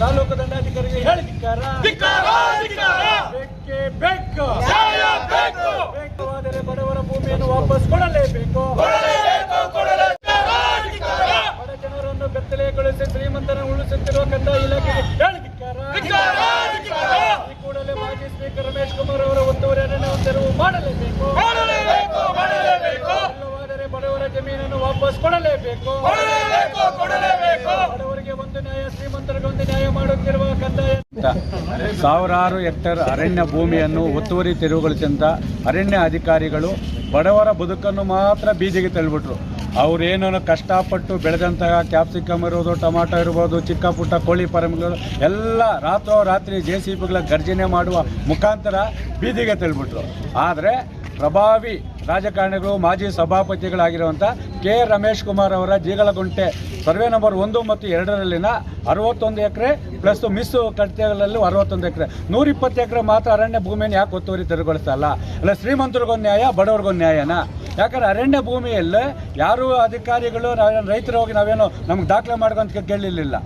ತಾಲೂಕು ದಂಡಾಧಿಕಾರಿಗೆ ಹೇಳಿ ಧಿಕ್ಕಾರ. ಬೇಕೇ ಬೇಕು ನ್ಯಾಯ ಬೇಕು. ಬೇಕವಾದರೆ ಬಡವರ ಭೂಮಿಯನ್ನು ವಾಪಸ್ ಕೊಡಲೇಬೇಕು ಬಡ ಜನರನ್ನು ಬೆತ್ತಲೆಗೊಳಿಸಿ ಶ್ರೀಮಂತನ ಉಳಿಸುತ್ತಿರುವ ಕಂದಾಯ ಇಲಾಖೆಗೆ ಹೇಳಿ ಧಿಕ್ಕಾರ, ಧಿಕ್ಕಾರ. ಈ ಕೂಡಲೇ ಮಾಜಿ ಸ್ಪೀಕರ್ ರಮೇಶ್ ಕುಮಾರ್ ಅವರ ಒತ್ತುವರಿ ಅರಣ್ಯವನ್ನು ತೆರವು ಮಾಡಲೇಬೇಕು. ಇಲ್ಲವಾದರೆ ಬಡವರ ಜಮೀನನ್ನು ವಾಪಸ್ ಕೊಡಲೇಬೇಕು. ಬಡವರಿಗೆ ಒಂದು ನ್ಯಾಯ ಶ್ರೀಮಂತರಿಗೆ ಒಂದು ನ್ಯಾಯ ಮಾಡುತ್ತಿರುವ ಕಂದಾಯ ಸಾವಿರಾರು ಹೆಕ್ಟರ್ ಅರಣ್ಯ ಭೂಮಿಯನ್ನು ಒತ್ತುವರಿ ತೆರವುಗೊಳಿಸಿದಂಥ ಅರಣ್ಯ ಅಧಿಕಾರಿಗಳು ಬಡವರ ಬದುಕನ್ನು ಮಾತ್ರ ಬೀದಿಗೆ ತಳ್ಳಿಬಿಟ್ರು. ಅವರೇನೋ ಕಷ್ಟಪಟ್ಟು ಬೆಳೆದಂತಹ ಕ್ಯಾಪ್ಸಿಕಮ್ ಇರ್ಬೋದು, ಟೊಮಾಟೊ ಇರ್ಬೋದು, ಚಿಕ್ಕ ಪುಟ್ಟ ಕೋಳಿ ಫಾರ್ಮ್ಗಳು ಎಲ್ಲ ರಾತ್ರೋರಾತ್ರಿ ಜೆ ಸಿ ಗರ್ಜನೆ ಮಾಡುವ ಮುಖಾಂತರ ಬೀದಿಗೆ ತಳ್ಳಿಬಿಟ್ರು. ಆದರೆ ಪ್ರಭಾವಿ ರಾಜಕಾರಣಿಗಳು, ಮಾಜಿ ಸಭಾಪತಿಗಳಾಗಿರುವಂಥ ಕೆ. ರಮೇಶ್ ಕುಮಾರ್ ಅವರ ಜೀಗಳಗುಂಟೆ ಸರ್ವೆ ನಂಬರ್ ಒಂದು ಮತ್ತು ಎರಡರಲ್ಲಿನ ಅರವತ್ತೊಂದು ಎಕರೆ ಪ್ಲಸ್ ಮಿಸ್ ಕಟ್ಟೆಗಳಲ್ಲಿ ಅರವತ್ತೊಂದು ಎಕರೆ. ನೂರಿಪ್ಪತ್ತು ಎಕರೆ ಮಾತ್ರ ಅರಣ್ಯ ಭೂಮಿಯನ್ನು ಯಾಕೆ ಒತ್ತುವರಿ ತೆರವುಗೊಳಿಸ್ತಾ ಅಲ್ಲ ಶ್ರೀಮಂತರಿಗೊಂದು ನ್ಯಾಯ ಬಡವ್ರಿಗೊಂದು ನ್ಯಾಯನ? ಯಾಕಂದ್ರೆ ಅರಣ್ಯ ಭೂಮಿಯಲ್ಲಿ ಯಾರು ಅಧಿಕಾರಿಗಳು ರೈತರು ಹೋಗಿ ನಾವೇನು ನಮ್ಗೆ ದಾಖಲೆ ಮಾಡ್ಕೊಂತ ಕೇಳಿರಲಿಲ್ಲ.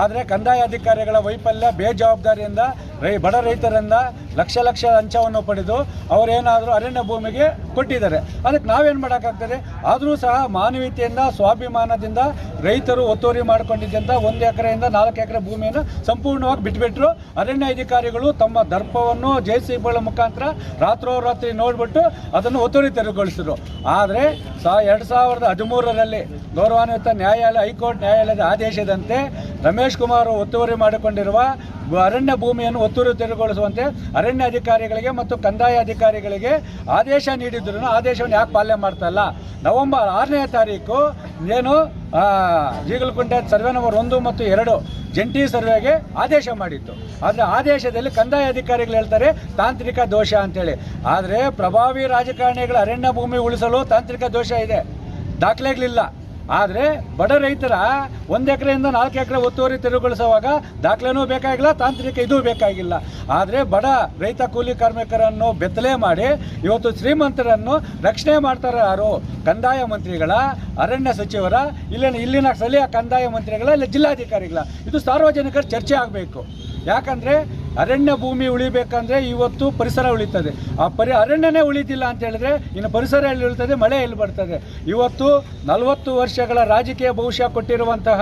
ಆದರೆ ಕಂದಾಯ ಅಧಿಕಾರಿಗಳ ವೈಫಲ್ಯ, ಬೇಜವಾಬ್ದಾರಿಯಿಂದ ರೈ, ಬಡ ರೈತರಿಂದ ಲಕ್ಷ ಲಕ್ಷ ಲಂಚವನ್ನು ಪಡೆದು ಅವರೇನಾದರೂ ಅರಣ್ಯ ಭೂಮಿಗೆ ಕೊಟ್ಟಿದ್ದಾರೆ. ಅದಕ್ಕೆ ನಾವೇನು ಮಾಡೋಕ್ಕಾಗ್ತದೆ? ಆದರೂ ಸಹ ಮಾನವೀಯತೆಯಿಂದ, ಸ್ವಾಭಿಮಾನದಿಂದ ರೈತರು ಒತ್ತುವರಿ ಮಾಡಿಕೊಂಡಿದ್ದಂಥ ಒಂದು ಎಕರೆಯಿಂದ ನಾಲ್ಕು ಎಕರೆ ಭೂಮಿಯನ್ನು ಸಂಪೂರ್ಣವಾಗಿ ಬಿಟ್ಟುಬಿಟ್ರು ಅರಣ್ಯ ಅಧಿಕಾರಿಗಳು ತಮ್ಮ ದರ್ಪವನ್ನು ಜೆ ಸಿ ಬಿಗಳ ಮುಖಾಂತರ ರಾತ್ರೋರಾತ್ರಿ ನೋಡಿಬಿಟ್ಟು ಅದನ್ನು ಒತ್ತುವರಿ ತೆರವುಗೊಳಿಸಿದ್ರು. ಆದರೆ ಸಹ ಎರಡು ಸಾವಿರದ ಹದಿಮೂರರಲ್ಲಿ ಗೌರವಾನ್ವಿತ ನ್ಯಾಯಾಲಯ, ಹೈಕೋರ್ಟ್ ನ್ಯಾಯಾಲಯದ ಆದೇಶದಂತೆ ರಮೇಶ್ ಕುಮಾರ್ ಒತ್ತುವರಿ ಮಾಡಿಕೊಂಡಿರುವ ಅರಣ್ಯ ಭೂಮಿಯನ್ನು ಒತ್ತುವರಿ ತೆರವುಗೊಳಿಸುವಂತೆ ಅರಣ್ಯ ಅಧಿಕಾರಿಗಳಿಗೆ ಮತ್ತು ಕಂದಾಯ ಅಧಿಕಾರಿಗಳಿಗೆ ಆದೇಶ ನೀಡಿದ್ರು ಆದೇಶವನ್ನು ಯಾಕೆ ಪಾಲನೆ ಮಾಡ್ತಾ ಇಲ್ಲ? ನವೆಂಬರ್ ಆರನೇ ತಾರೀಕು ಏನು ಜೀಗಲಕುಂಟೆ ಸರ್ವೆ ನಂಬರ್ ಒಂದು ಮತ್ತು ಎರಡು ಜಂಟಿ ಸರ್ವೆಗೆ ಆದೇಶ ಮಾಡಿತ್ತು. ಆದರೆ ಆದೇಶದಲ್ಲಿ ಕಂದಾಯ ಅಧಿಕಾರಿಗಳು ಹೇಳ್ತಾರೆ, ತಾಂತ್ರಿಕ ದೋಷ ಅಂತೇಳಿ. ಆದರೆ ಪ್ರಭಾವಿ ರಾಜಕಾರಣಿಗಳ ಅರಣ್ಯ ಭೂಮಿ ಉಳಿಸಲು ತಾಂತ್ರಿಕ ದೋಷ ಇದೆ. ದಾಖಲೆಗಳಿಲ್ಲ. ಆದರೆ ಬಡ ರೈತರ ಒಂದು ಎಕರೆಯಿಂದ ನಾಲ್ಕು ಎಕರೆ ಒತ್ತುವರಿ ತೆರವುಗೊಳಿಸುವಾಗ ದಾಖಲೆನೂ ಬೇಕಾಗಿಲ್ಲ, ತಾಂತ್ರಿಕ ಇದೂ ಬೇಕಾಗಿಲ್ಲ. ಆದರೆ ಬಡ ರೈತ ಕೂಲಿ ಕಾರ್ಮಿಕರನ್ನು ಬೆತ್ತಲೆ ಮಾಡಿ ಇವತ್ತು ಶ್ರೀಮಂತರನ್ನು ರಕ್ಷಣೆ ಮಾಡ್ತಾರೆ ಯಾರು? ಕಂದಾಯ ಮಂತ್ರಿಗಳ, ಅರಣ್ಯ ಸಚಿವರ, ಇಲ್ಲಿನ ಇಲ್ಲಿನ ಸ್ಥಳೀಯ ಕಂದಾಯ ಮಂತ್ರಿಗಳ, ಇಲ್ಲ ಜಿಲ್ಲಾಧಿಕಾರಿಗಳ. ಇದು ಸಾರ್ವಜನಿಕರ ಚರ್ಚೆ ಆಗಬೇಕು. ಯಾಕಂದರೆ ಅರಣ್ಯ ಭೂಮಿ ಉಳಿಬೇಕಂದ್ರೆ ಇವತ್ತು ಪರಿಸರ ಉಳಿತದೆ. ಆ ಪರಿ ಅರಣ್ಯನೇ ಉಳಿತಿಲ್ಲ ಅಂತ ಹೇಳಿದ್ರೆ ಇನ್ನು ಪರಿಸರ ಎಲ್ಲಿ ಉಳಿತದೆ? ಮಳೆ ಎಲ್ಲಿ ಬರ್ತದೆ? ಇವತ್ತು ನಲವತ್ತು ವರ್ಷಗಳ ರಾಜಕೀಯ ಭವಿಷ್ಯ ಕೊಟ್ಟಿರುವಂತಹ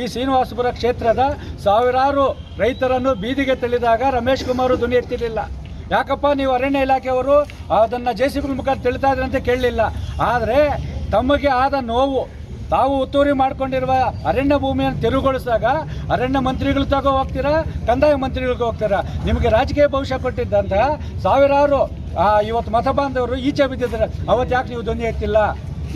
ಈ ಶ್ರೀನಿವಾಸಪುರ ಕ್ಷೇತ್ರದ ಸಾವಿರಾರು ರೈತರನ್ನು ಬೀದಿಗೆ ತಳ್ಳಿದಾಗ ರಮೇಶ್ ಕುಮಾರ್ ಧ್ವನಿ ಎತ್ತಿರಲಿಲ್ಲ. ಯಾಕಪ್ಪ ನೀವು ಅರಣ್ಯ ಇಲಾಖೆಯವರು ಅದನ್ನು ಜೆ ಸಿ ಬಿ ಮುಖಾಂತರ ತಿಳಿತಾ ಇದ್ರಂತೆ ಕೇಳಲಿಲ್ಲ. ಆದರೆ ತಮಗೆ ಆದ ನೋವು ತಾವು ಒತ್ತುವರಿ ಮಾಡ್ಕೊಂಡಿರುವ ಅರಣ್ಯ ಭೂಮಿಯನ್ನು ತೆರವುಗೊಳಿಸಿದಾಗ ಅರಣ್ಯ ಮಂತ್ರಿಗಳು ತಗೋ ಹೋಗ್ತೀರಾ, ಕಂದಾಯ ಮಂತ್ರಿಗಳಿಗೆ ಹೋಗ್ತೀರಾ? ನಿಮಗೆ ರಾಜಕೀಯ ಭವಿಷ್ಯ ಕೊಟ್ಟಿದ್ದಂತಹ ಸಾವಿರಾರು ಇವತ್ತು ಮತ ಬಾಂಧವರು ಈಚೆ ಬಿದ್ದಿದ್ದಾರೆ. ಅವತ್ತು ಯಾಕೆ ನೀವು ಧ್ವನಿ ಎತ್ತಿಲ್ಲ?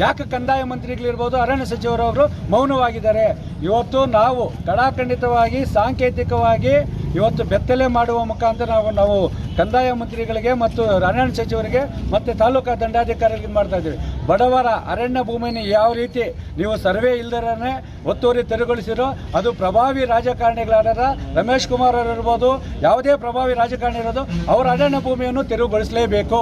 ಯಾಕೆ ಕಂದಾಯ ಮಂತ್ರಿಗಳಿರ್ಬೋದು, ಅರಣ್ಯ ಸಚಿವರವರು ಮೌನವಾಗಿದ್ದಾರೆ? ಇವತ್ತು ನಾವು ಕಡಾಖಂಡಿತವಾಗಿ, ಸಾಂಕೇತಿಕವಾಗಿ ಇವತ್ತು ಬೆತ್ತಲೆ ಮಾಡುವ ಮುಖಾಂತರ ನಾವು ನಾವು ಕಂದಾಯ ಮಂತ್ರಿಗಳಿಗೆ ಮತ್ತು ಅರಣ್ಯ ಸಚಿವರಿಗೆ ಮತ್ತು ತಾಲೂಕಾ ದಂಡಾಧಿಕಾರಿಗಳಿಗೆ ಮಾಡ್ತಾ ಇದ್ದೀವಿ. ಬಡವರ ಅರಣ್ಯ ಭೂಮಿಯನ್ನು ಯಾವ ರೀತಿ ನೀವು ಸರ್ವೆ ಇಲ್ದರೇ ಒತ್ತುವರಿ ತೆರವುಗೊಳಿಸಿರೋ, ಅದು ಪ್ರಭಾವಿ ರಾಜಕಾರಣಿಗಳಾದ ರಮೇಶ್ ಕುಮಾರ್ ಅವರು ಇರ್ಬೋದು, ಯಾವುದೇ ಪ್ರಭಾವಿ ರಾಜಕಾರಣಿ ಇರೋದು, ಅವರ ಅರಣ್ಯ ಭೂಮಿಯನ್ನು ತೆರವುಗೊಳಿಸಲೇಬೇಕು.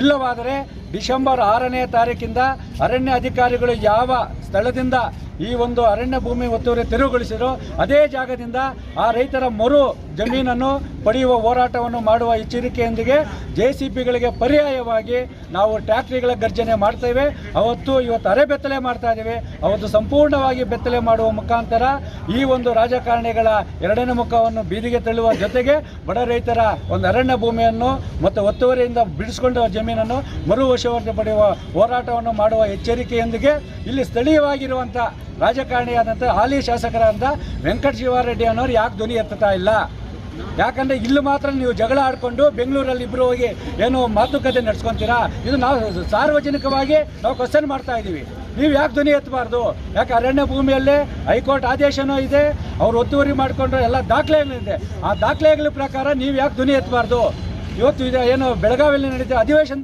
ಇಲ್ಲವಾದರೆ ಡಿಸೆಂಬರ್ ಆರನೇ ತಾರೀಕಿಂದ ಅರಣ್ಯ ಅಧಿಕಾರಿಗಳು ಯಾವ ಸ್ಥಳದಿಂದ ಈ ಒಂದು ಅರಣ್ಯ ಭೂಮಿ ಒತ್ತುವರಿ ತೆರವುಗೊಳಿಸಿರೋ ಅದೇ ಜಾಗದಿಂದ ಆ ರೈತರ ಮರು ಜಮೀನನ್ನು ಪಡೆಯುವ ಹೋರಾಟವನ್ನು ಮಾಡುವ ಎಚ್ಚರಿಕೆಯೊಂದಿಗೆ ಜೆ ಸಿ ಪಿಗಳಿಗೆ ಪರ್ಯಾಯವಾಗಿ ನಾವು ಟ್ಯಾಕ್ಟ್ರಿಗಳ ಗರ್ಜನೆ ಮಾಡ್ತೇವೆ ಅವತ್ತು ಇವತ್ತು ಅರೆ ಬೆತ್ತಲೆ ಮಾಡ್ತಾ ಇದ್ದೇವೆ. ಅವತ್ತು ಸಂಪೂರ್ಣವಾಗಿ ಬೆತ್ತಲೆ ಮಾಡುವ ಮುಖಾಂತರ ಈ ಒಂದು ರಾಜಕಾರಣಿಗಳ ಎರಡನೇ ಮುಖವನ್ನು ಬೀದಿಗೆ ತಳ್ಳುವ ಜೊತೆಗೆ ಬಡ ರೈತರ ಒಂದು ಅರಣ್ಯ ಭೂಮಿಯನ್ನು ಮತ್ತು ಒತ್ತುವರಿಯಿಂದ ಬಿಡಿಸಿಕೊಂಡ ಜಮೀನನ್ನು ಮರು ವಶವರ್ತಿ ಪಡೆಯುವ ಹೋರಾಟವನ್ನು ಮಾಡುವ ಎಚ್ಚರಿಕೆಯೊಂದಿಗೆ ಇಲ್ಲಿ ಸ್ಥಳೀಯವಾಗಿರುವಂಥ ರಾಜಕಾರಣಿಯಾದಂಥ ಹಾಲಿ ಶಾಸಕರಾದಂಥ ವೆಂಕಟ ಶಿವಾರೆಡ್ಡಿ ಅನ್ನೋರು ಯಾಕೆ ಧ್ವನಿ ಎತ್ತುತ್ತಾ ಇಲ್ಲ? ಯಾಕಂದ್ರೆ ಇಲ್ಲಿ ಮಾತ್ರ ನೀವು ಜಗಳ ಆಡಿಕೊಂಡು ಬೆಂಗಳೂರಲ್ಲಿ ಇಬ್ಬರು ಹೋಗಿ ಏನು ಮಾತುಕತೆ ನಡೆಸ್ಕೊಂತೀರಾ? ಇದು ನಾವು ಸಾರ್ವಜನಿಕವಾಗಿ ನಾವು ಕ್ವಶನ್ ಮಾಡ್ತಾ ಇದ್ದೀವಿ. ನೀವು ಯಾಕೆ ಧ್ವನಿ ಎತ್ತಬಾರ್ದು? ಯಾಕೆ ಅರಣ್ಯ ಭೂಮಿಯಲ್ಲೇ ಹೈಕೋರ್ಟ್ ಆದೇಶನೂ ಇದೆ, ಅವ್ರು ಒತ್ತುವರಿ ಮಾಡಿಕೊಂಡ್ರೆ ಎಲ್ಲ ದಾಖಲೆಗಳಿದೆ ಆ ದಾಖಲೆಗಳ ಪ್ರಕಾರ ನೀವು ಯಾಕೆ ಧ್ವನಿ ಎತ್ತಬಾರ್ದು? ಇವತ್ತು ಇದು ಏನು ಬೆಳಗಾವಿಯಲ್ಲಿ ನಡೀತಾ ಅಧಿವೇಶನ